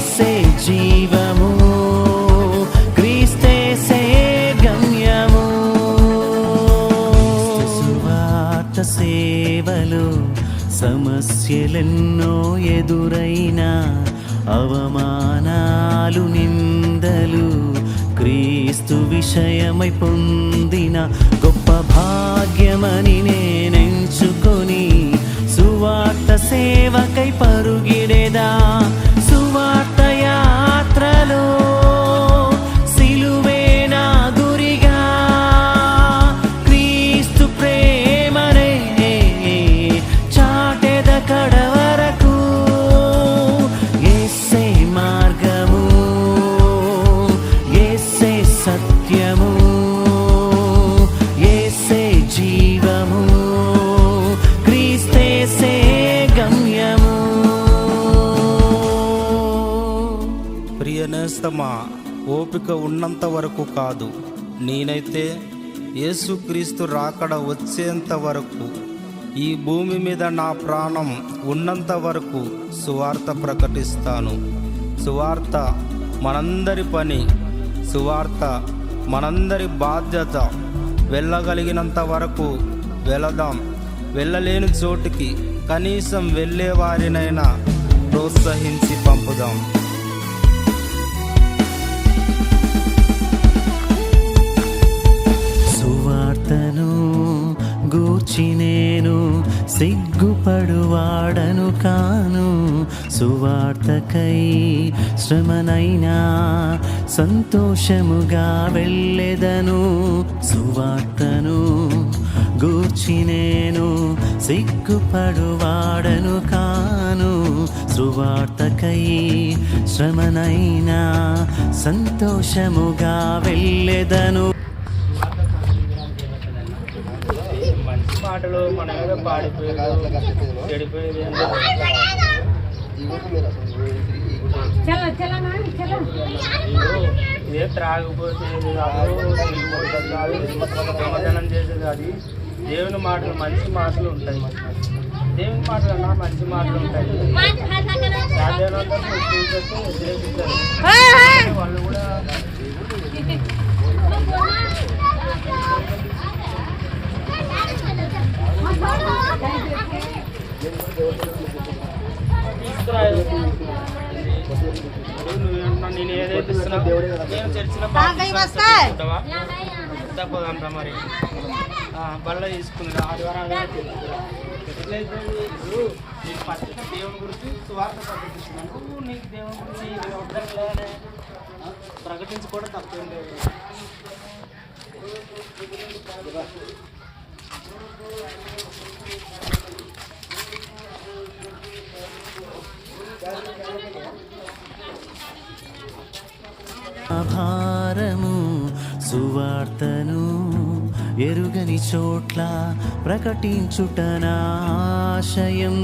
ఏసే జీవము క్రీస్తేసే గమ్యము సువార్త సేవలు సమస్యలెన్నో ఎదురైనా అవమానాలు నిందలు క్రీస్తు విషయమై పొందిన గొప్ప భాగ్యమని నే చేసే గమ్యము. ప్రియ నేస్తమా ఓపిక ఉన్నంత వరకు కాదు. నేనైతే యేసుక్రీస్తు రాకడ వచ్చేంత వరకు ఈ భూమి మీద నా ప్రాణం ఉన్నంత వరకు సువార్త ప్రకటిస్తాను. సువార్త మనందరి పని సువార్త మనందరి బాధ్యత. వెళ్ళగలిగినంత వరకు వెళదాం. వెళ్ళలేని చోటుకి కనీసం వెళ్ళే వారినైనా ప్రోత్సహించి పంపుదాం. సువార్తను గూర్చి నేను సిగ్గుపడువాడను కాను. సువార్తకై శ్రమనైనా సంతోషముగా వెళ్ళెదను. సువార్తను గూర్చి నేను సిగ్గుపడువాడను కాను. సువార్తకై శ్రమనైనా సంతోషముగా వెళ్ళెదను. మాటలు మన పాడిపోయేది చెడిపోయేది చలో ఏ త్రాగిపోసేది కాదు సమాధానం చేసేది అది. దేవుని మాటలు మంచి మాటలు ఉంటాయి. దేవుని మాటలు అన్నా మంచి మాటలు ఉంటాయి. వాళ్ళు కూడా నేను ఏదైతే నేను. ఉంటావా తప్పదంట మరి. బల్ల తీసుకుని ఆదివారం ఇప్పుడు నేను పత్రిక దేవుని గురించి సువార్త ప్రకటిస్తున్నాను నీకు దేవుని గురించి వద్దనలేనే ప్రకటించుకోవడం తప్పేం లేదు. భారము సువార్తను ఎరుగని చోట్ల ప్రకటించుట నాశయం